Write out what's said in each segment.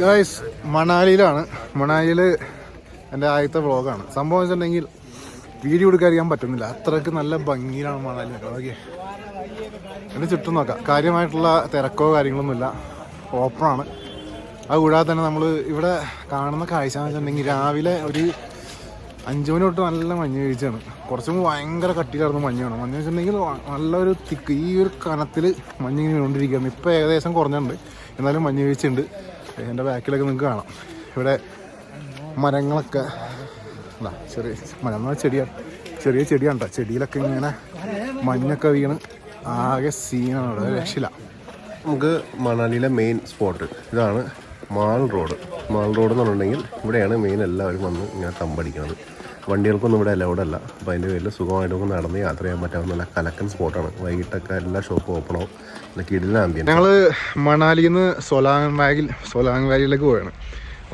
Guys മണാലിയിലാണ്. മണാലിയിൽ എന്റെ ആദ്യത്തെ വ്ളോഗാണ് സംഭവം വെച്ചിട്ടുണ്ടെങ്കിൽ വീഡിയോ എടുക്കാൻ പറ്റുന്നില്ല. അത്രയ്ക്ക് നല്ല ഭംഗിയിലാണ് മണാലി ഓക്കെ. എന്റെ ചുറ്റും നോക്കാം. കാര്യമായിട്ടുള്ള തിരക്കോ കാര്യങ്ങളൊന്നുമില്ല. ഓപ്പണാണ് അത് കൂടാതെ തന്നെ നമ്മൾ ഇവിടെ കാണുന്ന കാഴ്ച എന്ന് വെച്ചിട്ടുണ്ടെങ്കിൽ രാവിലെ ഒരു അഞ്ച് മണി തൊട്ട് നല്ല മഞ്ഞ് വീഴ്ചയാണ്. കുറച്ചും മുമ്പ് ഭയങ്കര കട്ടിയിലായിരുന്നു മഞ്ഞാണ്. മഞ്ഞ് വെച്ചിട്ടുണ്ടെങ്കിൽ നല്ലൊരു തിക്ക് ഈ ഒരു കനത്തിൽ മഞ്ഞ് ഇങ്ങനെ വീണ്ടിരിക്കുകയാണ് ഇപ്പോൾ ഏകദേശം കുറഞ്ഞിട്ടുണ്ട് എന്നാലും മഞ്ഞ് വീഴ്ചയുണ്ട്. എന്റെ ബാക്കിലൊക്കെ നിങ്ങൾക്ക് കാണാം. ഇവിടെ മരങ്ങളൊക്കെ. അല്ല ചെറിയ മരം ചെടിയാണ് ചെറിയ ചെടിയാണ് കേട്ടോ ചെടിയിലൊക്കെ ഇങ്ങനെ മഞ്ഞൊക്കെ വീണ് ആകെ സീനാണ് ഇവിടെ. രക്ഷില്ല നമുക്ക് മണാലിയിലെ മെയിൻ സ്പോട്ട് ഇതാണ് മാൾ റോഡ്. മാൾ റോഡ് എന്ന് പറഞ്ഞിട്ടുണ്ടെങ്കിൽ ഇവിടെയാണ് മെയിൻ എല്ലാവരും വന്ന് ഇങ്ങനെ തമ്പടിക്കുന്നത് വണ്ടികൾക്കൊന്നും ഇവിടെ അലൗഡ് അല്ല. അപ്പോൾ അതിന്റെ പേരിൽ സുഖമായിട്ട് നമുക്ക് നടന്ന് യാത്ര ചെയ്യാൻ പറ്റാവുന്ന നല്ല കലക്കൻ സ്പോട്ടാണ്. വൈകിട്ടൊക്കെ എല്ലാ ഷോപ്പും ഓപ്പൺ ആവും. നല്ല കിടിലൻ ആംബിയൻ ഞങ്ങൾ മണാലിയിൽ നിന്ന് സൊലാങ് വാഗിൽ സൊലാങ് വാലിയിലേക്ക് പോവാണ്.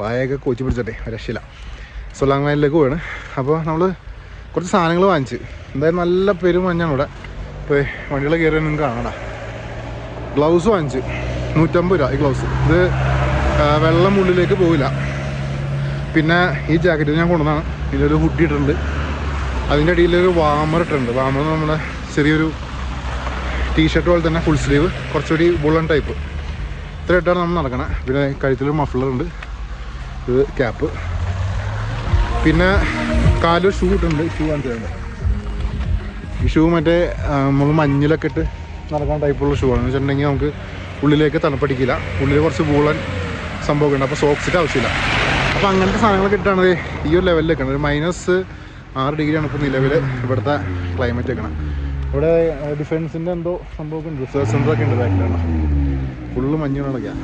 വായൊക്കെ കൊച്ചി പിടിച്ചിട്ടെ രക്ഷയില്ല. സൊലാങ് വാലിയിലേക്ക് പോവാണ്. അപ്പോൾ നമ്മൾ കുറച്ച് സാധനങ്ങൾ വാങ്ങിച്ച്. എന്തായാലും നല്ല പെരുമഞ്ഞാണ് ഇവിടെ. ഇപ്പോൾ വണ്ടികൾ കയറി നിങ്ങൾക്ക് കാണാടാ. ഗ്ലൗസ് വാങ്ങിച്ച്. നൂറ്റമ്പത് രൂപ ഈ ഗ്ലൗസ് ഇത് വെള്ളം ഉള്ളിലേക്ക് പോവില്ല. പിന്നെ ഈ ജാക്കറ്റ് ഞാൻ കൊണ്ടുവന്നാണ് ഇതിലൊരു ഹുഡി ഇട്ടിട്ടുണ്ട് അതിന്റെ അടിയിലൊരു വാമർ ഇട്ടിട്ടുണ്ട് വാമർ നമ്മുടെ ചെറിയൊരു ടീഷർട്ട് പോലെ തന്നെ ഫുൾ സ്ലീവ് കുറച്ചുകൂടി ബുള്ളൻ ടൈപ്പ് ഇത്ര ഇട്ടാണ് നമ്മൾ നടക്കണത് പിന്നെ കഴുത്തിലൊരു മഫ്ലർ ഉണ്ട്. ഇത് ക്യാപ്പ് പിന്നെ കാലൊരു ഷൂ ഇട്ടുണ്ട് ഷൂ കാണിച്ചിട്ടുണ്ട് ഈ ഷൂ മറ്റേ നമ്മൾ മഞ്ഞിലൊക്കെ ഇട്ട് നടക്കാൻ ടൈപ്പുള്ള ഷൂ ആണ്. എന്ന് വെച്ചിട്ടുണ്ടെങ്കിൽ നമുക്ക് ഉള്ളിലേക്ക് തണുപ്പടിക്കില്ല. ഉള്ളിൽ കുറച്ച് ബൂളൻ സംഭവമൊക്കെ ഉണ്ട്. അപ്പോൾ സോക്സിന്റെ ആവശ്യമില്ല. അപ്പോൾ അങ്ങനത്തെ സാധനങ്ങളൊക്കെ കിട്ടുകയാണത് ഈ ഒരു ലെവലിൽ ഒരു മൈനസ് ആറ് ഡിഗ്രിയാണ് ഇപ്പോൾ നിലവിൽ ഇവിടുത്തെ ക്ലൈമറ്റ് വെക്കണം ഇവിടെ ഡിഫൻസിന്റെ എന്തോ സംഭവമൊക്കെ ഉണ്ട്. റിസർച്ച് സെന്ററൊക്കെ ഉണ്ട് ബാക്കിലാണ് ഫുള്ള് മഞ്ഞുകളൊക്കെയാണ്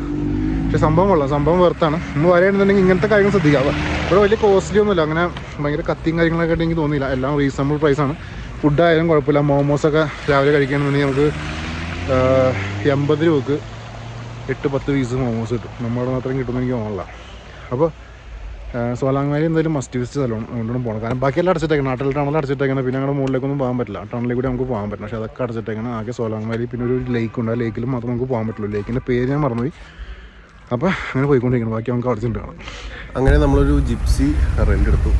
പക്ഷേ സംഭവം കൊള്ളാം. സംഭവം വെറുത്താണ് നമ്മൾ വരെയാണെന്നുണ്ടെങ്കിൽ ഇങ്ങനത്തെ കാര്യങ്ങൾ ശ്രദ്ധിക്കുക. ഇവിടെ വലിയ കോസ്റ്റ്ലി ഒന്നുമില്ല. അങ്ങനെ ഭയങ്കര കത്തിയും കാര്യങ്ങളൊക്കെ ആയിട്ട് എനിക്ക് തോന്നിയില്ല. എല്ലാം റീസണബിൾ പ്രൈസാണ് ഫുഡായാലും കുഴപ്പമില്ല. മോമോസൊക്കെ രാവിലെ കഴിക്കുകയാണെന്നുണ്ടെങ്കിൽ നമുക്ക് എൺപത് രൂപക്ക് എട്ട് പത്ത് പീസ് മോമോസ് കിട്ടും. നമ്മുടെ മാത്രം കിട്ടുമെന്ന് എനിക്ക് തോന്നില്ല അപ്പോൾ സോലാങ് വാലി എന്തായാലും മസ്റ്റ് വിസിറ്റ് സ്ഥലമാണ് അതുകൊണ്ടാണ് പോകണം കാരണം ബാക്കിയെല്ലാം അടച്ചിട്ടേക്കണം. നാട്ടിൽ ടണൽ അടച്ചിട്ടേക്കണം. പിന്നെ ഞങ്ങളുടെ മുകളിലേക്കൊന്നും പോകാൻ പറ്റില്ല. ടണലിൽ കൂടി നമുക്ക് പോകാൻ പറ്റില്ല. പക്ഷേ അതൊക്കെ അടച്ചിട്ടേക്കണം. ആകെ സോലാങ് വാലി പിന്നെ ഒരു ലേക്ക് ഉണ്ട്. ആ ലേക്കിൽ മാത്രം നമുക്ക് പോകാൻ പറ്റുള്ളൂ. ലേക്കിന്റെ പേര് ഞാൻ മറന്നുപോയി. അപ്പോൾ അങ്ങനെ പോയിക്കൊണ്ടിരിക്കണം ബാക്കി നമുക്ക് അടച്ചിട്ട് കാണാം. അങ്ങനെ നമ്മളൊരു ജിപ്സി റെന്റ് എടുത്തു.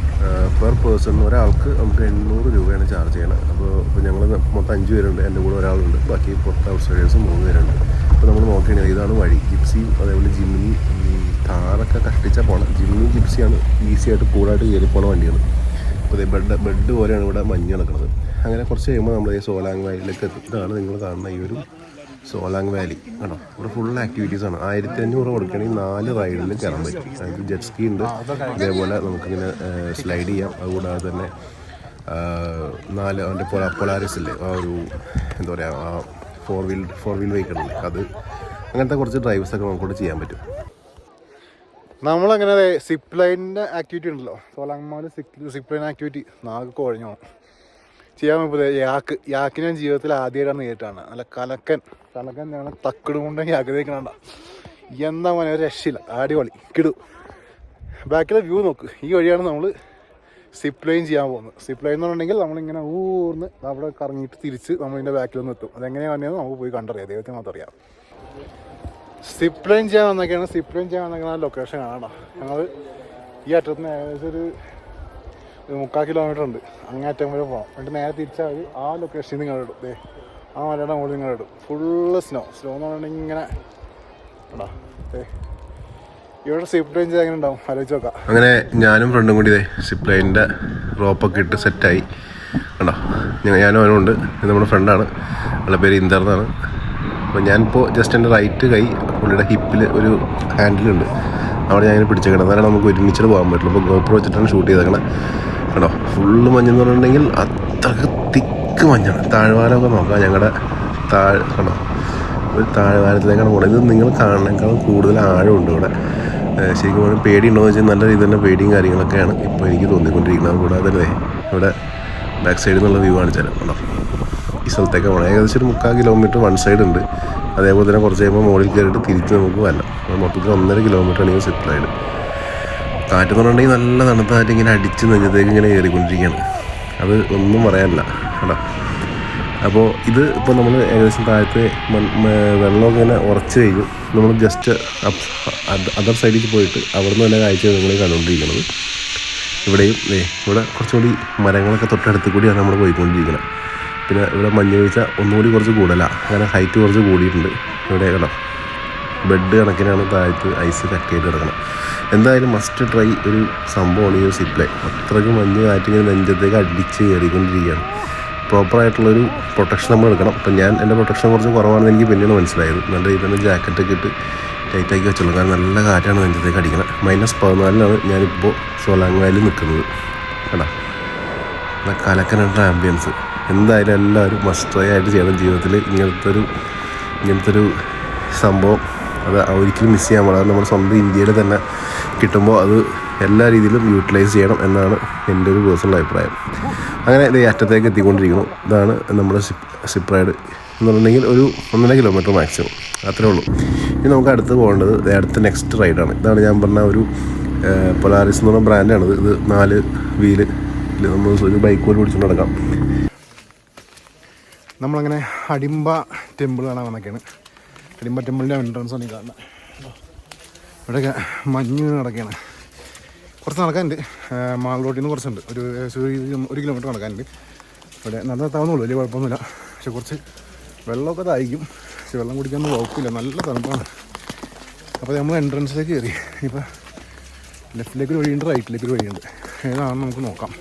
പെർ പേഴ്സൺ ഒരാൾക്ക് നമുക്ക് എണ്ണൂറ് രൂപയാണ് ചാർജ് ചെയ്യണത് അപ്പോൾ ഇപ്പോൾ ഞങ്ങൾ മൊത്തം അഞ്ച് പേരുണ്ട്. എന്റെ കൂടെ ഒരാളുണ്ട്. ബാക്കി പുറത്ത് ഔട്ട്സൈഡേഴ്സ് മൂന്ന് പേരുണ്ട്. അപ്പോൾ നമ്മൾ നോക്കുകയാണെങ്കിൽ ഇതാണ് വഴി. ജിപ്സിയും അതേപോലെ ജിമ്മിനി താറൊക്കെ കഷ്ടിച്ചാൽ പോകണം ജിമ്മും ജിപ്സിയാണ് ഈസി ആയിട്ട് കൂടായിട്ട് കയറി പോണ വണ്ടിയാണ് അപ്പോൾ ഇതേ ബെഡ് ബെഡ് പോലെയാണ് ഇവിടെ മഞ്ഞ് കിടക്കുന്നത് അങ്ങനെ കുറച്ച് കഴിയുമ്പോൾ നമ്മൾ ഈ സോലാങ് വാലിയിലേക്ക് എത്തും. ഇതാണ് നിങ്ങൾ കാണുന്ന ഈ ഒരു സോലാങ് വാലി. കേട്ടോ ഇവിടെ ഫുൾ ആക്ടിവിറ്റീസാണ് ആയിരത്തി അഞ്ഞൂറ് കൊടുക്കുകയാണെങ്കിൽ നാല് റൈഡിൽ കയറാൻ പറ്റും. അതായത് ജെറ്റ് സ്കീ ഉണ്ട്. അതേപോലെ നമുക്കിങ്ങനെ സ്ലൈഡ് ചെയ്യാം. അതുകൂടാതെ തന്നെ നാല് അവന്റെ പോലെ പൊലാരിസ് ഇല്ലേ? ആ ഒരു എന്താ പറയുക ആ four wheel four wheel vehicle അത് അങ്ങനത്തെ കുറച്ച് ഡ്രൈവേഴ്സൊക്കെ ഒക്കെ നമുക്കിവിടെ ചെയ്യാൻ പറ്റും. നമ്മളങ്ങനെ സിപ്പ് ലൈനിന്റെ ആക്ടിവിറ്റി ഉണ്ടല്ലോ. സോലാങ്മാൽ സിപ്പ് ലൈൻ ആക്ടിവിറ്റി നാക്ക് കുഴഞ്ഞു പോകും. ചെയ്യാൻ ഇപ്പോൾ യാക്ക് യാക്ക് ഞാൻ ജീവിതത്തിൽ ആദ്യമായിട്ടാണ് നേരിട്ടാണ് നല്ല കലക്കൻ കലക്കൻ ഞങ്ങൾ തക്കിട് കൊണ്ട് യാക്ക് തേക്കണണ്ട എന്താ മോനെ ഒരു രക്ഷയില്ല. അടിപൊളി. കിടു. ബാക്കിലെ വ്യൂ നോക്ക്. ഈ വഴിയാണ് നമ്മൾ സിപ്പ് ലൈൻ ചെയ്യാൻ പോകുന്നത്. സിപ്പ് ലൈൻ എന്ന് പറഞ്ഞിട്ടുണ്ടെങ്കിൽ നമ്മളിങ്ങനെ ഊർന്ന് അവിടെ കറങ്ങിയിട്ട് തിരിച്ച് നമ്മളിതിന്റെ ബാക്കിലൊന്നും എത്തും. അതെങ്ങനെയാണ് വന്നതെന്ന് നമുക്ക് പോയി കണ്ടറിയാം. ദൈവത്തിന് മാത്രം അറിയാം. സിപ്പ് ലൈൻ ചെയ്യാൻ വന്നൊക്കെയാണ് സിപ്പ് ലൈൻ ചെയ്യാൻ വന്നേക്കുന്ന ലൊക്കേഷൻ കാണാം ഞങ്ങൾ ഈ അറ്റത്ത് നിന്ന് ഏകദേശം ഒരു മുക്കാൽ കിലോമീറ്റർ ഉണ്ട്. അങ്ങേ അറ്റം വരെ പോകാം എന്നിട്ട് നേരെ തിരിച്ചാൽ മതി ആ ലൊക്കേഷനിൽ നിങ്ങൾ ഇടും. ദേ ആ മലയുടെ മുകളിൽ നിങ്ങൾ ഇടും. ഫുള്ള് സ്നോ സ്നോ എന്ന് പറഞ്ഞിട്ടുണ്ടെങ്കിൽ ഇങ്ങനെ എടാ ഇവിടെ സിപ്പ് ലൈൻ ചെയ്യാൻ എങ്ങനെ ഉണ്ടാവും? ആലോചിച്ച് നോക്കാം. അങ്ങനെ ഞാനും ഫ്രണ്ടും കൂടി സിപ്പ് ലൈനിന്റെ റോപ്പൊക്കെ ഇട്ട് സെറ്റായി കണ്ടോ? ഞാനും അവനുണ്ട് ഇത് നമ്മുടെ ഫ്രണ്ടാണ് അവളുടെ പേര് ഇന്ദർ എന്നാണ്. അപ്പോൾ ഞാനിപ്പോൾ ജസ്റ്റ് എന്റെ റൈറ്റ് കൈ പുള്ളിയുടെ ഹിപ്പിൽ ഒരു ഹാൻഡിലുണ്ട് അവിടെ ഞാൻ പിടിച്ചേക്കണം. എന്നാലും നമുക്ക് ഒരുമിച്ചിട്ട് പോകാൻ പറ്റുള്ളൂ. അപ്പോൾ ഗോപ്രോ വെച്ചിട്ടാണ് ഷൂട്ട് ചെയ്തേക്കണം. കേട്ടോ ഫുള്ള് മഞ്ഞെന്ന് പറഞ്ഞിട്ടുണ്ടെങ്കിൽ അത്രയ്ക്ക് തിക്ക് മഞ്ഞാണ്. താഴ്വാരമൊക്കെ നോക്കാം. ഞങ്ങളുടെ താഴ് കണ്ടോ? ഒരു താഴ്വാരത്തിലേക്കാണ് പോകുന്നത് ഇത് നിങ്ങൾ കാണുന്നേക്കാളും കൂടുതൽ ആഴമുണ്ട് ഇവിടെ. ശരിക്കും പറഞ്ഞാൽ പേടിയുണ്ടോ എന്ന് വെച്ചാൽ നല്ല രീതിയിൽ തന്നെ പേടിയും കാര്യങ്ങളൊക്കെയാണ് ഇപ്പോൾ എനിക്ക് തോന്നിക്കൊണ്ടിരിക്കുന്നത്. കൂടാതെ ഇവിടെ ബാക്ക് സൈഡിൽ നിന്നുള്ള വ്യൂ കാണിച്ചാലും കണ്ടോ? ഈ സ്ഥലത്തേക്ക് പോകണം. ഏകദേശം ഒരു മുക്കാൽ കിലോമീറ്റർ വൺ സൈഡ് ഉണ്ട്. അതേപോലെ തന്നെ കുറച്ച് കഴിയുമ്പോൾ മുകളിൽ കയറിയിട്ട് തിരിച്ച് നമുക്ക് അപ്പോൾ മൊത്തത്തിൽ ഒന്നര കിലോമീറ്റർ ആണ് ഈ ലൈൻ കാറ്റെന്ന് പറഞ്ഞിട്ടുണ്ടെങ്കിൽ നല്ല തണുത്തായിട്ട് ഇങ്ങനെ അടിച്ച് നെഞ്ചത്തേക്ക് ഇങ്ങനെ കയറിക്കൊണ്ടിരിക്കുകയാണ്. അത് ഒന്നും പറയാനില്ല. കേട്ടോ അപ്പോൾ ഇത് ഇപ്പോൾ നമ്മൾ ഏകദേശം താഴത്തെ വെള്ളമൊക്കെ ഇങ്ങനെ ഉറച്ച് കഴിഞ്ഞു. നമ്മൾ ജസ്റ്റ് അതർ സൈഡിൽ പോയിട്ട് അവിടെ നിന്ന് തന്നെ കാഴ്ച നിങ്ങൾ കണ്ടുകൊണ്ടിരിക്കുന്നത്. ഇവിടെയും ഇവിടെ കുറച്ചുകൂടി മരങ്ങളൊക്കെ തൊട്ടടുത്ത് കൂടിയാണ് നമ്മൾ പോയിക്കൊണ്ടിരിക്കുന്നത്. പിന്നെ ഇവിടെ മഞ്ഞ് വീഴ്ച ഒന്നുകൂടി കുറച്ച് കൂടുതലാണ് അങ്ങനെ ഹൈറ്റ് കുറച്ച് കൂടിയിട്ടുണ്ട്. ഇവിടെ കണ്ടോ? ബെഡ് കണക്കിനാണ് താഴത്ത് ഐസ് കട്ട് ചെയ്ത് കിടക്കണം. എന്തായാലും മസ്റ്റ് ട്രൈ ഒരു സംഭവമാണ് ഈ ഒരു സിപ്ലൈൻ അത്രയ്ക്ക് മഞ്ഞ് കാറ്റിങ്ങനെ നെഞ്ചത്തേക്ക് അടിച്ച് കയറിക്കൊണ്ടിരിക്കുകയാണ് പ്രോപ്പറായിട്ടുള്ളൊരു പ്രൊട്ടക്ഷൻ നമ്മൾ എടുക്കണം. അപ്പം ഞാൻ എന്റെ പ്രൊട്ടക്ഷൻ കുറച്ച് കുറവാണെന്ന് എനിക്ക് പിന്നീട് മനസ്സിലായത്. നല്ല രീതിയിൽ തന്നെ ജാക്കറ്റൊക്കെ ഇട്ട് ടൈറ്റാക്കി വെച്ചോളൂ. കാരണം നല്ല കാറ്റാണ് നെഞ്ചത്തേക്ക് അടിക്കണം. മൈനസ് പതിനാലിനാണ് ഞാനിപ്പോൾ സോലാങ് വാലി നിൽക്കുന്നത്. കേട്ടോ നല്ല കലക്കനുള്ള ആംബിയൻസ് എന്തായാലും എല്ലാവരും മസ്റ്റ് ട്രൈ ആയിട്ട് ചെയ്യണം ജീവിതത്തിൽ. ഇങ്ങനത്തെ ഒരു ഇങ്ങനത്തെ ഒരു സംഭവം അത് ഒരിക്കലും മിസ് ചെയ്യാൻ പാടില്ല. നമ്മുടെ സ്വന്തം ഇന്ത്യയിൽ തന്നെ കിട്ടുമ്പോൾ അത് എല്ലാ രീതിയിലും യൂട്ടിലൈസ് ചെയ്യണം എന്നാണ് എന്റെ ഒരു പേഴ്സണൽ അഭിപ്രായം. അങ്ങനെ ഇത് അറ്റത്തേക്ക് എത്തിക്കൊണ്ടിരിക്കുന്നു. ഇതാണ് നമ്മുടെ സിപ്പ് സിപ്പ് റൈഡ് എന്ന് പറഞ്ഞിട്ടുണ്ടെങ്കിൽ ഒരു ഒന്നര കിലോമീറ്റർ മാക്സിമം അത്രേ ഉള്ളൂ. ഇനി നമുക്ക് അടുത്ത് പോകേണ്ടത് അടുത്ത നെക്സ്റ്റ് റൈഡാണ് ഇതാണ് ഞാൻ പറഞ്ഞ ഒരു പൊലാറിസ് എന്ന് പറഞ്ഞ ബ്രാൻഡാണിത് ഇത് നാല് വീൽ നമ്മൾ ഒരു ബൈക്ക് പോലെ പിടിച്ചുകൊണ്ട് നടക്കാം. നമ്മളങ്ങനെ അടിമ്പ ടെമ്പിൾ കാണാൻ വന്നൊക്കെയാണ് അടിമ്പ ടെമ്പിളിന്റെ എൻട്രൻസ് ആണ് ഈ കാണുന്നത് ഇവിടെയൊക്കെ മഞ്ഞ് നടക്കുകയാണ് കുറച്ച് നടക്കാനുണ്ട്. മാൾ റോട്ടിൽ നിന്ന് കുറച്ചുണ്ട്. ഒരു ഒരു കിലോമീറ്റർ നടക്കാനുണ്ട്. ഇവിടെ നല്ല നടന്നെത്താവുന്നുള്ളൂ വലിയ കുഴപ്പമൊന്നുമില്ല. പക്ഷെ കുറച്ച് വെള്ളമൊക്കെ തായിരിക്കും പക്ഷെ വെള്ളം കുടിക്കാനൊന്നും കുഴപ്പമില്ല നല്ല തണുപ്പാണ്. അപ്പോൾ നമ്മൾ എൻട്രൻസിലേക്ക് കയറി. ഇപ്പോൾ ലെഫ്റ്റിലേക്ക് ഒരു വഴിയുണ്ട് റൈറ്റിലേക്ക് ഒരു വഴിയുണ്ട്. ഏതാണെന്ന് നമുക്ക് നോക്കാം.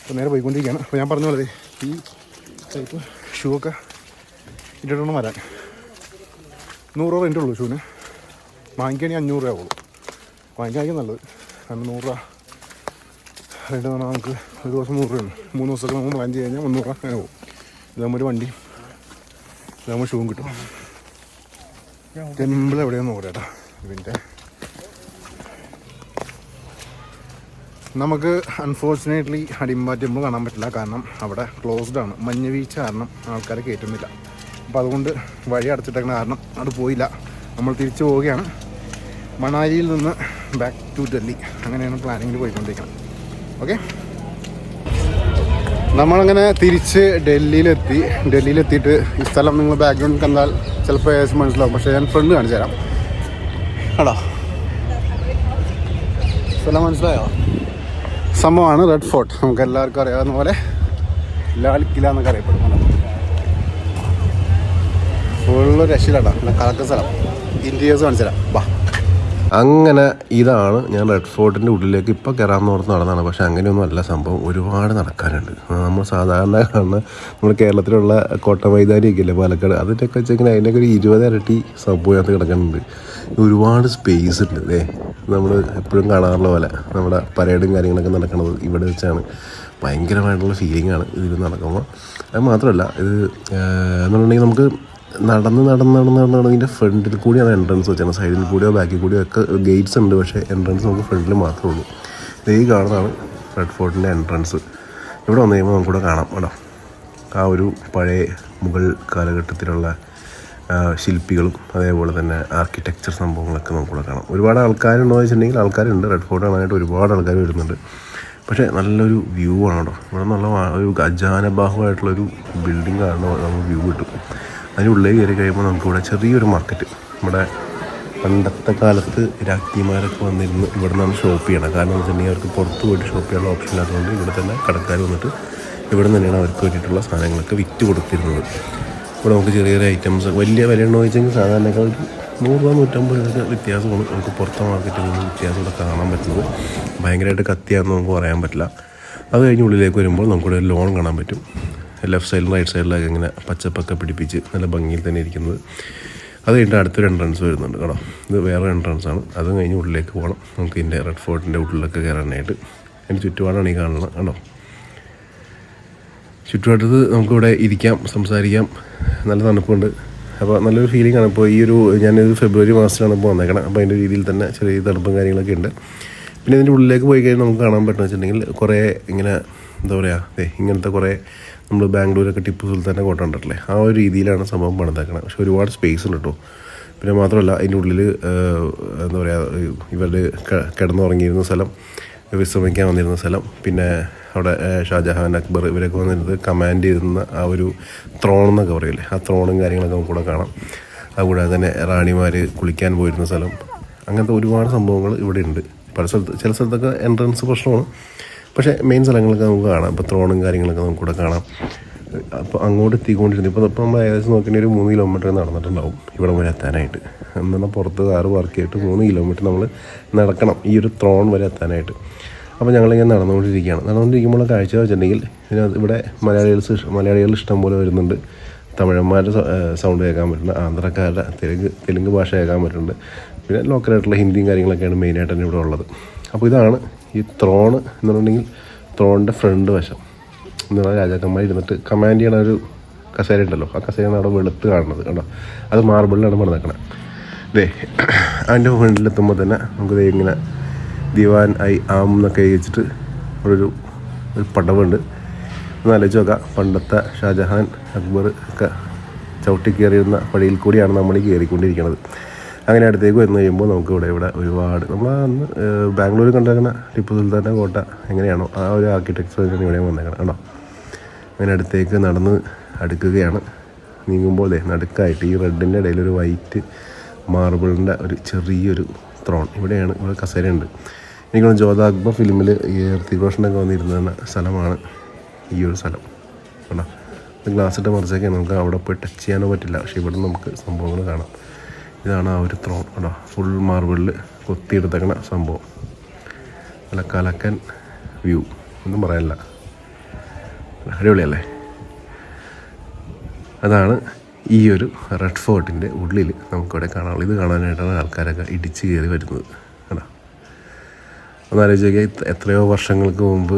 അപ്പോൾ നേരെ പോയിക്കൊണ്ടിരിക്കുകയാണ്. അപ്പോൾ ഞാൻ പറഞ്ഞു പോലെ ഈ ടൈപ്പ് ഷൂ ഒക്കെ ഇട്ടിട്ടൊന്നും വരാൻ. നൂറ് രൂപ റെന്റ് ഉള്ളൂ ഷൂവിന്. വാങ്ങിക്കുകയാണെങ്കിൽ അഞ്ഞൂറ് രൂപ ആവുള്ളൂ വാങ്ങിക്കാണെങ്കിൽ നല്ലത്. കാരണം നൂറ് രൂപ റെന്റ് പറഞ്ഞാൽ നമുക്ക് ഒരു ദിവസം നൂറ് രൂപയാണ്. മൂന്ന് ദിവസമൊക്കെ നമ്മൾ പ്ലാൻ ചെയ്ത് കഴിഞ്ഞാൽ മുന്നൂറ് രൂപ അങ്ങനെ പോകും. ഇതാകുമ്പോൾ ഒരു വണ്ടി ഇതാകുമ്പോൾ ഷൂവും കിട്ടും. ടെമ്പിൾ എവിടെയാണെന്ന് പറയാം കേട്ടോ ഇതിന്റെ നമുക്ക് അൺഫോർച്ചുനേറ്റ്ലി അടിമ്പ ടെമ്പിൾ കാണാൻ പറ്റില്ല. കാരണം അവിടെ ക്ലോസ്ഡ് ആണ്. മഞ്ഞ് വീഴ്ച കാരണം ആൾക്കാരെ കയറ്റുന്നില്ല അപ്പോൾ അതുകൊണ്ട് വഴി അടച്ചിട്ടേക്കുന്ന കാരണം അത് പോയില്ല. നമ്മൾ തിരിച്ചു പോവുകയാണ്. മണാലിയിൽ നിന്ന് ബാക്ക് ടു ഡൽഹി അങ്ങനെയാണ് പ്ലാനിങ്ങിൽ പോയിക്കൊണ്ടിരിക്കുന്നത് ഓക്കെ നമ്മളങ്ങനെ തിരിച്ച് ഡൽഹിയിലെത്തി. ഡൽഹിയിലെത്തിയിട്ട് ഈ സ്ഥലം നിങ്ങൾ ബാക്ക്ഗ്രൗണ്ട് കണ്ടാൽ ചിലപ്പോൾ ഏകദേശം മനസ്സിലാവും. പക്ഷേ ഞാൻ ഫ്രണ്ട് കാണിച്ചു തരാം അടാ സ്ഥലം മനസ്സിലായോ? സംഭവമാണ് റെഡ് ഫോർട്ട് നമുക്ക് എല്ലാവർക്കും അറിയാവുന്ന പോലെ ലാൽ കില എന്നൊക്കെ അറിയപ്പെടുന്നത് ഫുള്ള് രക്ഷിലാണ് കറക്ക സ്ഥലം. ഇന്റീരിയേഴ്സ് മനസ്സിലാ വാ അങ്ങനെ ഇതാണ് ഞാൻ റെഡ് ഫോർട്ടിന്റെ ഉള്ളിലേക്ക് ഇപ്പോൾ കയറാമെന്ന് ഓർത്ത് നടന്നതാണ് പക്ഷേ അങ്ങനെയൊന്നും അല്ല. സംഭവം ഒരുപാട് നടക്കാനുണ്ട്. നമ്മൾ സാധാരണ കാണുന്ന നമ്മൾ കേരളത്തിലുള്ള കോട്ട മൈതാനിയൊക്കെ ഇല്ലേ പാലക്കാട്? അതിന്റെയൊക്കെ വെച്ചെങ്കിൽ അതിന്റെയൊക്കെ ഒരു ഇരുപത് ഇരട്ടി അത് കിടക്കുന്നുണ്ട്. ഒരുപാട് സ്പേസ് ഉണ്ട് അല്ലേ നമ്മൾ എപ്പോഴും കാണാറുള്ള പോലെ നമ്മുടെ പരേഡും കാര്യങ്ങളൊക്കെ നടക്കുന്നത് ഇവിടെ വെച്ചാണ്. ഭയങ്കരമായിട്ടുള്ള ഫീലിംഗ് ആണ് ഇതിൽ നടക്കുമ്പോൾ അത് മാത്രമല്ല ഇത് എന്നുണ്ടെങ്കിൽ നമുക്ക് നടന്ന് നടന്ന് നടന്ന് നടന്ന് നടന്നതിന്റെ ഫ്രണ്ടിൽ കൂടിയാണ് എൻട്രൻസ് വെച്ചാൽ സൈഡിൽ കൂടിയോ ബാക്കിൽ കൂടിയോ ഒക്കെ ഗേറ്റ്സ് ഉണ്ട് പക്ഷേ എൻട്രൻസ് നമുക്ക് ഫ്രണ്ടിൽ മാത്രമേ ഉള്ളൂ. ഈ കാണുന്നതാണ് റെഡ് ഫോർട്ടിന്റെ എൻട്രൻസ് ഇവിടെ വന്നു കഴിയുമ്പോൾ നമുക്കിവിടെ കാണാം കേട്ടോ. ആ ഒരു പഴയ മുഗൾ കാലഘട്ടത്തിലുള്ള ശില്പികളും അതേപോലെ തന്നെ ആർക്കിടെക്ചർ സംഭവങ്ങളൊക്കെ നമുക്കിവിടെ കാണാം. ഒരുപാട് ആൾക്കാരുണ്ടോ എന്ന് വെച്ചിട്ടുണ്ടെങ്കിൽ ആൾക്കാരുണ്ട്. റെഡ് ഫോർട്ട് കാണാനായിട്ട് ഒരുപാട് ആൾക്കാർ വരുന്നുണ്ട്. പക്ഷേ നല്ലൊരു വ്യൂ ആണ് കേട്ടോ. ഇവിടെ നല്ല ഒരു അജാനബാഹുവായിട്ടുള്ളൊരു ബിൽഡിംഗ് കാണുന്ന നമുക്ക് വ്യൂ കിട്ടും. അതിനുള്ളിൽ കയറി കഴിയുമ്പോൾ നമുക്കിവിടെ ചെറിയൊരു മാർക്കറ്റ് നമ്മുടെ പണ്ടത്തെ കാലത്ത് രാജ്ഞിമാരൊക്കെ വന്നിരുന്ന് ഇവിടെ നിന്നാണ് ഷോപ്പ് ചെയ്യണം കാരണം എന്ന് വെച്ചിട്ടുണ്ടെങ്കിൽ അവർക്ക് പുറത്ത് പോയിട്ട് ഷോപ്പ് ചെയ്യാനുള്ള ഓപ്ഷൻ ഇല്ലാത്തതുകൊണ്ട് ഇവിടെ തന്നെ കടക്കാർ വന്നിട്ട് ഇവിടെ തന്നെയാണ് അവർക്ക് വേണ്ടിയിട്ടുള്ള സാധനങ്ങളൊക്കെ വിറ്റ് കൊടുത്തിരുന്നത്. ഇവിടെ നമുക്ക് ചെറിയ ചെറിയ ഐറ്റംസ് വലിയ വില ഉണ്ടോ ചോദിച്ചെങ്കിൽ സാധാരണയൊക്കെ ഒരു നൂറ് രൂപ നൂറ്റമ്പത് രൂപ വ്യത്യാസമാണ് നമുക്ക് പുറത്തെ മാർക്കറ്റിൽ നിന്ന് വ്യത്യാസം ഇവിടെ കാണാൻ പറ്റുന്നത്. ഭയങ്കരമായിട്ട് കത്തിയാന്ന് നമുക്ക് പറയാൻ പറ്റില്ല. അത് കഴിഞ്ഞ് ഉള്ളിലേക്ക് വരുമ്പോൾ നമുക്കിവിടെ ലോൺ കാണാൻ പറ്റും. ലെഫ്റ്റ് സൈഡിലും റൈറ്റ് സൈഡിലൊക്കെ ഇങ്ങനെ പച്ചപ്പൊക്കെ പിടിപ്പിച്ച് നല്ല ഭംഗിയിൽ തന്നെ ഇരിക്കുന്നത്. അത് കഴിഞ്ഞിട്ട് അടുത്തൊരു എൻട്രൻസ് വരുന്നുണ്ട് കേട്ടോ. ഇത് വേറെ എൻട്രൻസ് ആണ്. അത് കഴിഞ്ഞ് ഉള്ളിലേക്ക് പോകണം. നമുക്ക് ഇതിന്റെ റെഡ് ഫോർട്ടിന്റെ ഉള്ളിലൊക്കെ കയറാനായിട്ട്. അതിന്റെ ചുറ്റുപാടാണ് ഈ കാണുന്നത്. കണ്ടോ? ചുറ്റുവട്ടത്ത് നമുക്കിവിടെ ഇരിക്കാം സംസാരിക്കാം. നല്ല തണുപ്പുണ്ട്. അപ്പോൾ നല്ലൊരു ഫീലിംഗ് ആണ്. ഇപ്പോൾ ഈ ഒരു ഞാനൊരു ഫെബ്രുവരി മാസത്തിലാണ് ഇപ്പോൾ വന്നേക്കണം. അപ്പോൾ അതിന്റെ രീതിയിൽ തന്നെ ചെറിയ തണുപ്പും കാര്യങ്ങളൊക്കെ ഉണ്ട്. പിന്നെ ഇതിന്റെ ഉള്ളിലേക്ക് പോയി കഴിഞ്ഞാൽ നമുക്ക് കാണാൻ പറ്റുന്ന വെച്ചിട്ടുണ്ടെങ്കിൽ കുറേ ഇങ്ങനെ എന്താ പറയുക ദേ ഇങ്ങനത്തെ കുറേ നമ്മൾ ബാംഗ്ലൂരൊക്കെ ടിപ്പു സുൽത്താന്റെ കോട്ട ഉണ്ടല്ലേ ആ ഒരു രീതിയിലാണ് സംഭവം പണിതാക്കുന്നത് പക്ഷെ ഒരുപാട് സ്പേസ് ഉണ്ട് കേട്ടോ. പിന്നെ മാത്രമല്ല അതിന്റെ ഉള്ളിൽ എന്താ പറയുക ഇവരുടെ കിടന്നുറങ്ങിയിരുന്ന സ്ഥലം. വിശ്രമിക്കാൻ വന്നിരുന്ന സ്ഥലം. പിന്നെ അവിടെ ഷാജഹാൻ അക്ബർ ഇവരൊക്കെ വന്നിരുന്നത് കമാൻഡ് ചെയ്തിരുന്ന ആ ഒരു ത്രോൺ എന്നൊക്കെ പറയില്ലേ? ആ ത്രോണും കാര്യങ്ങളൊക്കെ നമുക്ക് കൂടെ കാണാം. അതുകൂടാതെ തന്നെ റാണിമാർ കുളിക്കാൻ പോയിരുന്ന സ്ഥലം. അങ്ങനത്തെ ഒരുപാട് സംഭവങ്ങൾ ഇവിടെ ഉണ്ട്. പല സ്ഥലത്ത് ചില സ്ഥലത്തൊക്കെ എൻട്രൻസ് പ്രശ്നമാണ്. പക്ഷേ മെയിൻ സ്ഥലങ്ങളൊക്കെ നമുക്ക് കാണാം. ഇപ്പോൾ ത്രോണും കാര്യങ്ങളൊക്കെ നമുക്ക് കൂടെ കാണാം. അങ്ങോട്ട് എത്തിക്കൊണ്ടിരുന്നു. ഇപ്പോൾ ഇപ്പോൾ നമ്മൾ ഏകദേശം നോക്കിയാൽ ഒരു മൂന്ന് കിലോമീറ്റർ നടന്നിട്ടുണ്ടാവും ഇവിടെ വരെ എത്താനായിട്ട്. എന്നാൽ പുറത്ത് കാറ് വർക്ക് ചെയ്തിട്ട് മൂന്ന് കിലോമീറ്റർ നമ്മൾ നടക്കണം. ഈ ഒരു ത്രോൺ വരെ എത്താനായിട്ട്. അപ്പോൾ ഞങ്ങളിങ്ങനെ നടന്നുകൊണ്ടിരിക്കുകയാണ്. നടന്നുകൊണ്ടിരിക്കുമ്പോൾ കാഴ്ച വെച്ചിട്ടുണ്ടെങ്കിൽ ഇതിനകത്ത് ഇവിടെ മലയാളികൾ മലയാളികൾ ഇഷ്ടം പോലെ വരുന്നുണ്ട്. തമിഴന്മാരുടെ സൗണ്ട് കേൾക്കാൻ പറ്റുന്നുണ്ട്. ആന്ധ്രക്കാരുടെ തെലുങ്ക് തെലുങ്ക് ഭാഷ കേൾക്കാൻ പറ്റുന്നുണ്ട്. പിന്നെ ലോക്കലായിട്ടുള്ള ഹിന്ദിയും കാര്യങ്ങളൊക്കെയാണ് മെയിനായിട്ട് തന്നെ ഇവിടെ ഉള്ളത്. അപ്പോൾ ഇതാണ് ഈ ത്രോണ് എന്ന് പറഞ്ഞിട്ടുണ്ടെങ്കിൽ ത്രോണിന്റെ ഫ്രണ്ട് വശം. പറഞ്ഞാൽ രാജാക്കന്മാർ ഇരുന്നിട്ട് കമാൻഡ് ചെയ്യണ ഒരു കസേര ഉണ്ടല്ലോ. ആ കസേരയാണ് അവിടെ വെളുത്ത് കാണുന്നത് കണ്ടോ? അത് മാർബിളിലാണ് പണിതേക്കണത് ദേ അതിന്റെ ഫ്രണ്ടിലെത്തുമ്പോൾ തന്നെ നമുക്ക് ദേ ഇങ്ങനെ ദിവാൻ ഐ ആം എന്നൊക്കെ എഴുതിച്ചിട്ട് ഒരു ഒരു പടവുണ്ട്. ഒന്ന് ആലോചിച്ച് നോക്കാം. പണ്ടത്തെ ഷാജഹാൻ അക്ബർ ഒക്കെ ചവിട്ടി കയറിയിരുന്ന പടിയിൽ കൂടിയാണ് നമ്മൾ കയറിക്കൊണ്ടിരിക്കുന്നത് അങ്ങനെ അടുത്തേക്ക് വന്നു കഴിയുമ്പോൾ നമുക്ക് ഇവിടെ ഇവിടെ ഒരുപാട് നമ്മൾ അന്ന് ബാംഗ്ലൂർ കണ്ടേക്കുന്ന ടിപ്പു സുൽത്താന്റെ കോട്ട എങ്ങനെയാണോ ആ ഒരു ആർക്കിടെക്ചർ തന്നെയാണ് ഇവിടെ വന്നേക്കണം. കണ്ടോ? അങ്ങനെ അടുത്തേക്ക് നടന്ന് അടുക്കുകയാണ്. നീങ്ങുമ്പോൾ നടുക്കായിട്ട് ഈ റെഡിന്റെ ഇടയിൽ ഒരു വൈറ്റ് മാർബിളിന്റെ ഒരു ചെറിയൊരു ത്രോൺ. ഇവിടെയാണ് ഇവിടെ കസേരയുണ്ട്. തോന്നുന്നു ജോധ അക്ബർ ഫിലിമിൽ ഈ ഋത്തിക് വന്നിരുന്ന സ്ഥലമാണ് ഈ ഒരു സ്ഥലം. കണ്ടോ? ഗ്ലാസ് ഇട്ട് മറിച്ചൊക്കെയാണ് നമുക്ക് അവിടെ പോയി ടച്ച് ചെയ്യാനോ പറ്റില്ല. പക്ഷേ ഇവിടെ നമുക്ക് സംഭവങ്ങൾ കാണാം. ഇതാണ് ആ ഒരു ത്രോൺ. കേട്ടോ ഫുൾ മാർബിളിൽ കൊത്തിയെടുത്തേക്കണ സംഭവം. നല്ല കലക്കൻ വ്യൂ ഒന്നും പറയാനില്ല അടിപൊളിയല്ലേ? അതാണ് ഈ ഒരു റെഡ് ഫോർട്ടിന്റെ ഉള്ളിൽ നമുക്കിവിടെ കാണാനുള്ളത്. ഇത് കാണാനായിട്ടാണ് ആൾക്കാരൊക്കെ ഇടിച്ച് കയറി വരുന്നത്. കേട്ടോ ഒന്ന് ആലോചിച്ച് നോക്കിയാൽ എത്രയോ വർഷങ്ങൾക്ക് മുമ്പ്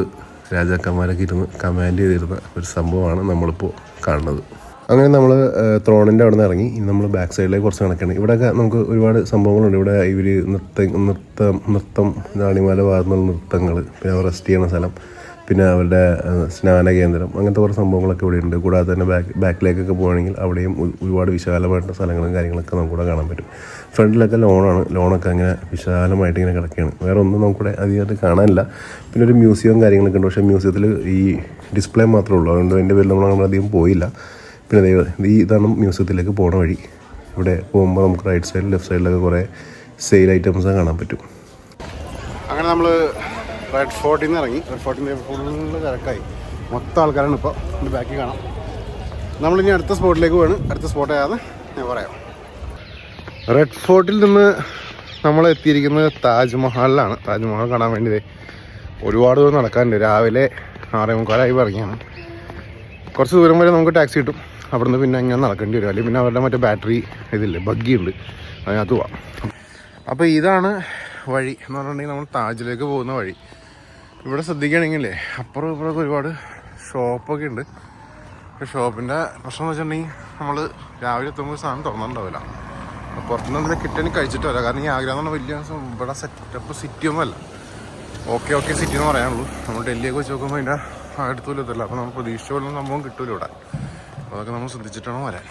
രാജാക്കന്മാരൊക്കെ ഇരുന്ന് കമാൻഡ് ചെയ്തിരുന്ന ഒരു സംഭവമാണ് നമ്മളിപ്പോൾ കാണുന്നത്. അങ്ങനെ നമ്മൾ ത്രോണിന്റെ അവിടെ നിന്ന് ഇറങ്ങി. നമ്മൾ ബാക്ക് സൈഡിലേക്ക് കുറച്ച് കണക്കാണ് ഇവിടെയൊക്കെ നമുക്ക് ഒരുപാട് സംഭവങ്ങളുണ്ട്. ഇവിടെ ഇവർ നൃത്ത നൃത്തം നൃത്തം നാണിമാല വാർന്നുള്ള നൃത്തങ്ങൾ പിന്നെ റെസ്റ്റ് ചെയ്യണ സ്ഥലം. പിന്നെ അവരുടെ സ്നാന കേന്ദ്രം അങ്ങനത്തെ കുറേ സംഭവങ്ങളൊക്കെ ഇവിടെ ഉണ്ട്. കൂടാതെ തന്നെ ബാക്ക് ബാക്കിലേക്കൊക്കെ പോകുകയാണെങ്കിൽ അവിടെയും ഒരുപാട് വിശാലമായിട്ടുള്ള സ്ഥലങ്ങളും കാര്യങ്ങളൊക്കെ നമുക്കിവിടെ കാണാൻ പറ്റും. ഫ്രണ്ടിലൊക്കെ ലോണാണ് ലോണൊക്കെ അങ്ങനെ വിശാലമായിട്ട് ഇങ്ങനെ കിടക്കുകയാണ്. വേറെ ഒന്നും നമുക്കിവിടെ അധികമായിട്ട് കാണാനില്ല. പിന്നെ ഒരു മ്യൂസിയവും കാര്യങ്ങളൊക്കെ ഉണ്ട്. പക്ഷേ മ്യൂസിയത്തിൽ ഈ ഡിസ്പ്ലേ മാത്രമേ ഉള്ളൂ. അതുകൊണ്ട് അതിന്റെ പേരിൽ നമ്മൾ അധികം പോയില്ല. പിന്നെ ദൈവ ഈ ഇതാണ് മ്യൂസിയത്തിലേക്ക് പോണ വഴി. ഇവിടെ പോകുമ്പോൾ നമുക്ക് റൈറ്റ് സൈഡിൽ ലെഫ്റ്റ് സൈഡിലൊക്കെ കുറേ സെയിൽ ഐറ്റംസ് കാണാൻ പറ്റും. അങ്ങനെ നമ്മൾ റെഡ് ഫോർട്ടിൽ നിന്ന് ഇറങ്ങി. റെഡ് ഫോർട്ടിന്റെ ഫുള്ള് തിരക്കായി. മൊത്തം ആൾക്കാരാണ് ഇപ്പോൾ എന്റെ ബാക്കിൽ കാണാം. നമ്മളിനി അടുത്ത സ്പോട്ടിലേക്ക് വേണം അടുത്ത സ്പോട്ട് ഏതാന്ന് ഞാൻ പറയാം. റെഡ് ഫോർട്ടിൽ നിന്ന് നമ്മൾ എത്തിയിരിക്കുന്നത് താജ്മഹലിലാണ്. താജ്മഹൽ കാണാൻ വേണ്ടി ഒരുപാട് ദൂരം നടക്കാനുണ്ട്. രാവിലെ ആറേ മുക്കാലായി ഇറങ്ങിയാണ്. കുറച്ച് ദൂരം വരെ നമുക്ക് ടാക്സി കിട്ടും. അവിടെ നിന്ന് പിന്നെ അങ്ങനെ നടക്കേണ്ടി വരും. അല്ലെങ്കിൽ പിന്നെ അവരുടെ മറ്റേ ബാറ്ററി ഇതില്ലേ ബഗ്ഗി ഉണ്ട് അതിനകത്ത് പോവാം. അപ്പോൾ ഇതാണ് വഴി എന്ന് പറഞ്ഞിട്ടുണ്ടെങ്കിൽ നമ്മൾ താജിലേക്ക് പോകുന്ന വഴി. ഇവിടെ ശ്രദ്ധിക്കുകയാണെങ്കിലേ അപ്പുറം ഇപ്പുറമൊക്കെ ഒരുപാട് ഷോപ്പൊക്കെ ഉണ്ട്. ഷോപ്പിന്റെ പ്രശ്നം എന്ന് വെച്ചിട്ടുണ്ടെങ്കിൽ നമ്മൾ രാവിലെ എത്തുമ്പോൾ സാധനം തുറന്നിട്ടുണ്ടാവില്ല. പുറത്തുനിന്ന് എന്തെങ്കിലും കിട്ടണി കഴിച്ചിട്ട് വരാം. കാരണം ഈ ആഗ്രഹം എന്ന് പറഞ്ഞാൽ വലിയ ഇവിടെ സെറ്റപ്പ് സിറ്റി ഒന്നുമല്ല ഓക്കെ ഓക്കെ സിറ്റി എന്ന് പറയാനുള്ളൂ. നമ്മൾ ഡൽഹിയൊക്കെ വെച്ച് നോക്കുമ്പോൾ അതിന്റെ അടുത്തുള്ള അപ്പോൾ നമ്മൾ പ്രതീക്ഷിച്ച പോലെ സംഭവം കിട്ടൂല ഇവിടെ. അപ്പോൾ അതൊക്കെ നമ്മൾ ശ്രദ്ധിച്ചിട്ടാണ് വരാൻ.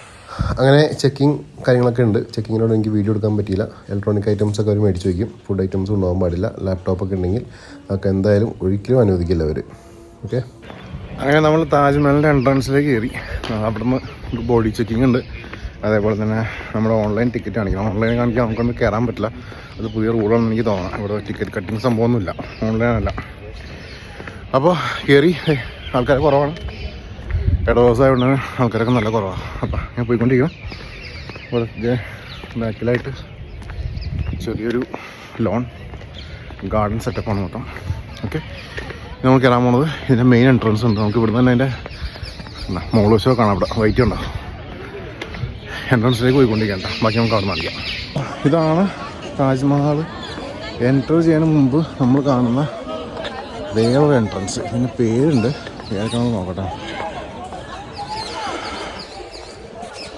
അങ്ങനെ ചെക്കിങ് കാര്യങ്ങളൊക്കെ ഉണ്ട്. ചെക്കിങ്ങിനോട് എനിക്ക് വീഡിയോ എടുക്കാൻ പറ്റിയില്ല. ഇലക്ട്രോണിക് ഐറ്റംസ് ഒക്കെ അവർ മേടിച്ച് വയ്ക്കും ഫുഡ് ഐറ്റംസ് ഉണ്ടാകാൻ പാടില്ല. ലാപ്ടോപ്പൊക്കെ ഉണ്ടെങ്കിൽ അതൊക്കെ എന്തായാലും ഒരിക്കലും അനുവദിക്കില്ല അവർ ഓക്കെ അങ്ങനെ നമ്മൾ താജ്മഹലിന്റെ എൻട്രൻസിലേക്ക് കയറി. അവിടുന്ന് ബോഡി ചെക്കിംഗ് ഉണ്ട്. അതേപോലെ തന്നെ നമ്മുടെ ഓൺലൈൻ ടിക്കറ്റ് കാണിക്കണം. ഓൺലൈൻ കാണിക്കാൻ നമുക്കൊന്ന് കയറാൻ പറ്റില്ല. അത് പുതിയ റൂളാണെന്ന് എനിക്ക് തോന്നാം ഇവിടെ ടിക്കറ്റ് കട്ടിങ് സംഭവമൊന്നുമില്ല. ഓൺലൈനല്ല അപ്പോൾ കയറി. ആൾക്കാർ കുറവാണ്. ഇട ദിവസമായതുകൊണ്ട് ആൾക്കാരൊക്കെ നല്ല കുറവാണ് അപ്പം ഞാൻ പോയിക്കൊണ്ടിരിക്കും. ഇവിടെ ബാക്കിലായിട്ട് ചെറിയൊരു ലോൺ ഗാർഡൻ സെറ്റപ്പാണ് മൊത്തം. ഓക്കെ നമ്മൾ കയറാൻ പോണത് ഇതിന്റെ മെയിൻ എൻട്രൻസ് ഉണ്ട്. നമുക്ക് ഇവിടുന്ന് തന്നെ അതിന്റെ മോൾ വശമൊക്കെ കാണാം അവിടെ വൈറ്റ് ഉണ്ടോ? എൻട്രൻസിലേക്ക് പോയിക്കൊണ്ടിരിക്കണ്ട ബാക്കി നമുക്ക് അവിടെ നിന്ന് ഇതാണ് താജ്മഹൽ. എന്റർ ചെയ്യുന്നതിന് മുമ്പ് നമ്മൾ കാണുന്ന വേറൊരു എൻട്രൻസ് ഇതിന്റെ പേരുണ്ട്. പേരൊക്കെ നോക്കട്ടെ.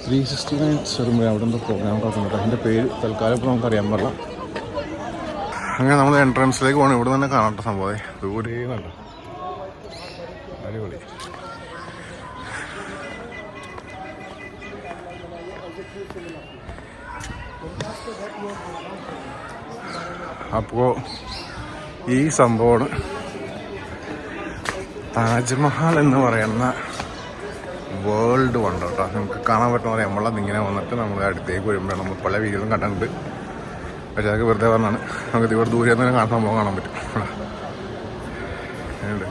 ത്രീ സിക്സ്റ്റി നയൻ ചെറുമ്പ അവിടെ എന്തോ പ്രോഗ്രാം നടക്കുന്നുണ്ട് അതിന്റെ പേര് തൽക്കാലം ഇപ്പോൾ നമുക്ക് അറിയാൻ പാടില്ല. അങ്ങനെ നമ്മൾ എൻട്രൻസിലേക്ക് പോകണം ഇവിടെ തന്നെ കാണട്ടെ സംഭവം. ദൂരെ നല്ല അടിപൊളി. അപ്പോൾ ഈ സംഭവമാണ് താജ്മഹൽ എന്ന് പറയുന്ന വേൾഡ് വണ്ടർ കേട്ടോ. നമുക്ക് കാണാൻ പറ്റുന്ന പറയാം നമ്മളത് ഇങ്ങനെ വന്നിട്ട് നമ്മൾ അടുത്തേക്ക് വരുമ്പോഴാണ് നമ്മൾ പല വീഡിയോസും കണ്ടിട്ടുണ്ട്. പക്ഷേ അതൊക്കെ വെറുതെ പറഞ്ഞാണ്. നമുക്ക് ഇവിടെ ദൂരെ നിന്ന് കാണാൻ സംഭവം കാണാൻ പറ്റും.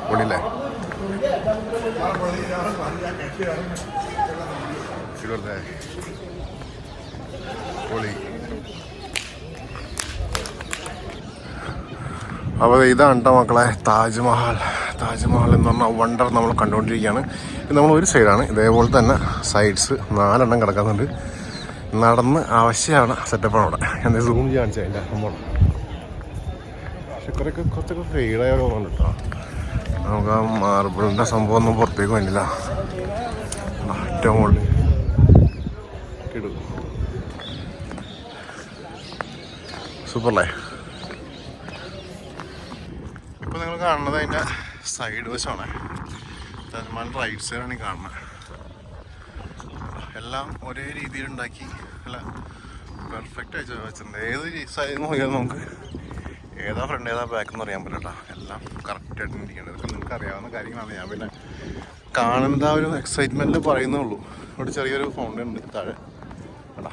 പൊളിയില്ലേ? ഇവിടുത്തെ പൊളി. അപ്പോൾ ഇതാണ് കേട്ടോ മക്കളെ താജ്മഹൽ. താജ്മഹൽ എന്ന് പറഞ്ഞാൽ വണ്ടർ നമ്മൾ കണ്ടുകൊണ്ടിരിക്കുകയാണ്. നമ്മൾ ഒരു സൈഡാണ്. ഇതേപോലെ തന്നെ സൈഡ്സ് നാലെണ്ണം കിടക്കുന്നുണ്ട്. നടന്ന് ആവശ്യമാണ് സെറ്റപ്പാണ് അവിടെ. എന്താ സൂം ചെയ്യാൻ അതിന്റെ സംഭവം പക്ഷെ കുറേയൊക്കെ കുറച്ചൊക്കെ ഫെയ്ഡായ കേട്ടോ നമുക്ക് ആ മാർബിളിന്റെ സംഭവം ഒന്നും പുറത്തേക്ക് വന്നില്ല ഏറ്റവും മുകളിൽ സൂപ്പർ സൂപ്പറല്ലേ ഇപ്പം നിങ്ങൾ കാണുന്നത് അതിന്റെ സൈഡ് വശമാണ്. താജ്മഹൽ റൈറ്റ് സൈഡാണ് ഈ കാണുന്നത് എല്ലാം ഒരേ രീതിയിൽ ഉണ്ടാക്കി. അല്ല പെർഫെക്റ്റ് ആയിട്ട് വെച്ചിട്ടുണ്ട്. ഏത് സൈഡ് നോക്കിയാൽ നമുക്ക് ഏതാ ഫ്രണ്ട് ഏതാ ബാക്ക് എന്ന് അറിയാൻ പറ്റില്ല എല്ലാം കറക്റ്റായിട്ട് ഇരിക്കുന്നത് ഇതൊക്കെ നിങ്ങൾക്ക് അറിയാവുന്ന കാര്യങ്ങളാണ്. ഞാൻ പിന്നെ കാണുന്ന ഒരു എക്സൈറ്റ്മെന്റ് പറയുന്നേ ഉള്ളൂ. ഇവിടെ ചെറിയൊരു ഫൗണ്ടൻ ഉണ്ട് താഴെ. കേട്ടാ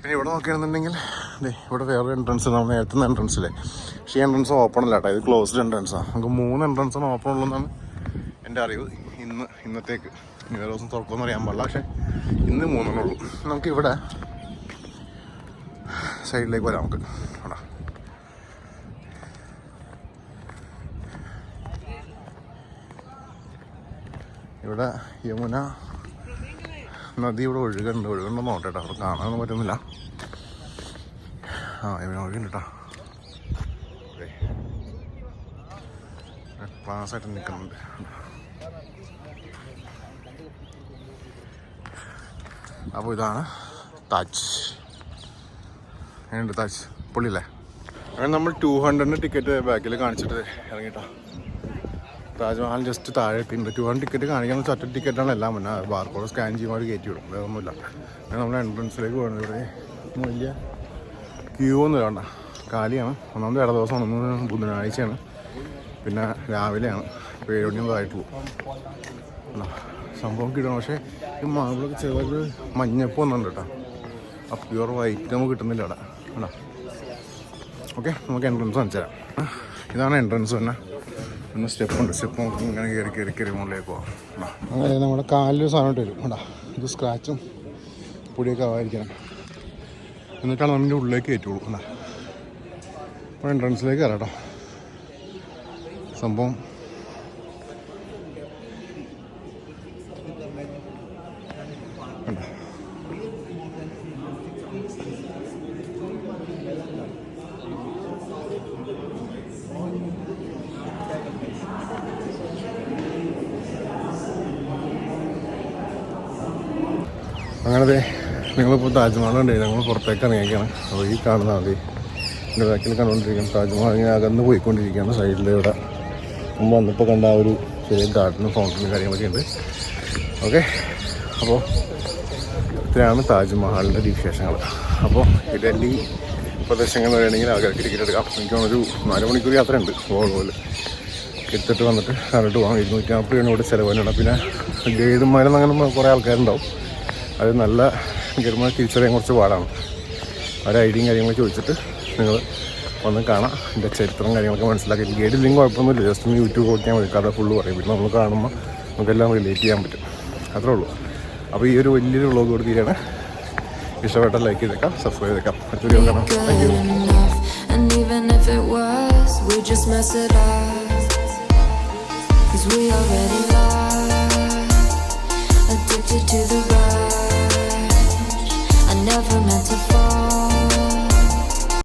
പിന്നെ ഇവിടെ നോക്കുകയാണെന്നുണ്ടെങ്കിൽ ഇവിടെ വേറെ എൻട്രൻസ് നമ്മൾ നേരത്തെ എൻട്രൻസ് അല്ലേ പക്ഷേ ഈ എൻട്രൻസ് ഓപ്പൺ അല്ല കേട്ടോ. ഇത് ക്ലോസ്ഡ് എൻട്രൻസാണ് നമുക്ക് മൂന്ന് എൻട്രൻസാണ് ഓപ്പൺ ഉള്ളതെന്നാണ് എന്റെ അറിവ്. ഇന്ന് ഇന്നത്തേക്ക്. ഇനി വേറെ ദിവസം തുറക്കുമെന്ന് അറിയാൻ പാടില്ല. പക്ഷേ ഇന്ന് മൂന്നെണ്ണേ ഉള്ളൂ. നമുക്ക് ഇവിടെ സൈഡിലേക്ക് വരാം നമുക്ക്. കേട്ടോ ഇവിടെ യമുന നദി ഇവിടെ ഒഴുകുന്നുണ്ട്. ഒഴുകുന്നുണ്ടോ നോട്ടേട്ടോ അവിടെ കാണാനൊന്നും പറ്റുന്നില്ല. ആ ഇവിടെ ഒഴുകുന്നുണ്ട് ക്ലാസ് ആയിട്ട് നിൽക്കുന്നുണ്ട്. അപ്പോൾ ഇതാണ് താജ്. എങ്ങനെയുണ്ട് താജ്? പുള്ളിയില്ലേ? അങ്ങനെ നമ്മൾ ടു ഹൺഡ്രഡിന് ടിക്കറ്റ് ബാക്കിൽ കാണിച്ചിട്ട് ഇറങ്ങിട്ടോ താജ്മഹൽ ജസ്റ്റ് താഴെ എത്തിയിട്ടുണ്ട്. ടു ഹൺഡ്രഡ് ടിക്കറ്റ് കാണിക്കാൻ ഒറ്റ ടിക്കറ്റാണ് എല്ലാം. പിന്നെ ബാർക്കോഡ് സ്കാൻ ചെയ്യുമ്പോൾ കയറ്റി വിടും. വേറെ ഒന്നുമില്ല അങ്ങനെ നമ്മൾ എൻട്രൻസിലേക്ക് പോകുന്നത് വലിയ ക്യൂ ഒന്നും വേണ്ട. കാലിയാണ്. ഒന്നാമത് ഇട ദിവസം ഒന്ന് ബുധനാഴ്ചയാണ്. പിന്നെ രാവിലെയാണ്. ഇപ്പോൾ ഏഴ് അല്ല, സംഭവം കിട്ടണം. പക്ഷേ ഈ മാവിളൊക്കെ ചെറിയൊരു മഞ്ഞപ്പ് വന്നിട്ടുണ്ട് കേട്ടോ. ആ പ്യുവർ വൈറ്റ് നമുക്ക് കിട്ടുന്നില്ല അവിടെ. അല്ല ഓക്കെ നമുക്ക് എൻട്രൻസ് കാണിച്ചു തരാം. ഇതാണ് എൻട്രൻസ് തന്നെ. ഒന്ന് സ്റ്റെപ്പ് ഉണ്ട്. സ്റ്റെപ്പ് നമുക്ക് ഇങ്ങനെ കയറി കയറി കയറി മുകളിലേക്ക് പോകാം. അങ്ങനെ നമ്മുടെ കാലിൽ സാധനം ഇട്ട് വരും കേട്ടോ ഇത് സ്ക്രാച്ചും പൊടിയൊക്കെ ആവാതിരിക്കണം എന്നിട്ടാണ് നമ്മുടെ ഉള്ളിലേക്ക് കയറ്റുള്ളൂ അല്ല അപ്പോൾ എൻട്രൻസിലേക്ക് കയറാം സംഭവം. അങ്ങനെ നിങ്ങളിപ്പോൾ താജ്മഹൽ ഉണ്ട് ഞങ്ങൾ പുറത്തേക്ക് ഇറങ്ങിയേക്കാണ് അപ്പോൾ ഈ കാണുന്ന മതി എന്റെ ബാക്കിൽ കണ്ടുകൊണ്ടിരിക്കുകയാണ് താജ്മഹൽ ഇങ്ങനെ അകന്ന് പോയിക്കൊണ്ടിരിക്കുകയാണ് സൈഡിൽ ഇവിടെ. വന്നപ്പോൾ കണ്ട ആ ഒരു ചെറിയ ഗാർഡനും ഫൗണ്ടനും കാര്യങ്ങളൊക്കെ ഉണ്ട്. ഓക്കെ അപ്പോൾ ഇത്രയാണ് താജ്മഹലിന്റെ വിശേഷങ്ങൾ. അപ്പോൾ ഡൽഹി പ്രദേശങ്ങൾ വേണമെങ്കിൽ ആൾക്കാർക്ക് ടിക്കറ്റ് എടുക്കാം. എനിക്ക് തോന്നുന്നു ഒരു നാല് മണിക്കൂർ യാത്ര ഉണ്ട് വോൾവോയിൽ എടുത്തിട്ട് വന്നിട്ട് കണ്ടിട്ട് പോകാം. ഇരുന്നൂറ്റി നാൽപ്പത് രൂപയാണ് ഇവിടെ ചിലവ് തന്നെയാണ് പിന്നെ ഗൈഡുമാരെന്ന് അങ്ങനെ കുറേ ആൾക്കാരുണ്ടാവും. അത് നല്ല ഗൈഡുമാരെ തിരിച്ചറിയാൻ കുറച്ച് പാടാണ്. അവരെ ഐഡിയും കാര്യങ്ങളൊക്കെ ചോദിച്ചിട്ട് നിങ്ങൾ വന്ന് കാണാം. എന്റെ ചരിത്രം കാര്യങ്ങളൊക്കെ മനസ്സിലാക്കി ഗൈഡ് ഇല്ലെങ്കിൽ കുഴപ്പമൊന്നുമില്ല. ജസ്റ്റ് ഒന്ന് യൂട്യൂബ് നോക്കിയാൽ മതി. കഥ ഫുള്ള് പറയും. പിന്നെ നമ്മൾ കാണുമ്പോൾ നമുക്കെല്ലാം റിലേറ്റ് ചെയ്യാൻ പറ്റും. അത്രേ ഉള്ളൂ. അപ്പോൾ ഈ ഒരു വലിയൊരു വ്ളോഗ് കൊടുക്കുകയാണ് ഇഷ്ടപ്പെട്ട ലൈക്ക് ചെയ്തേക്കാം സബ്സ്ക്രൈബ് ചെയ്തേക്കാം. വീഡിയോ കാണാം. Thank you Addicted to enough. never meant to fall.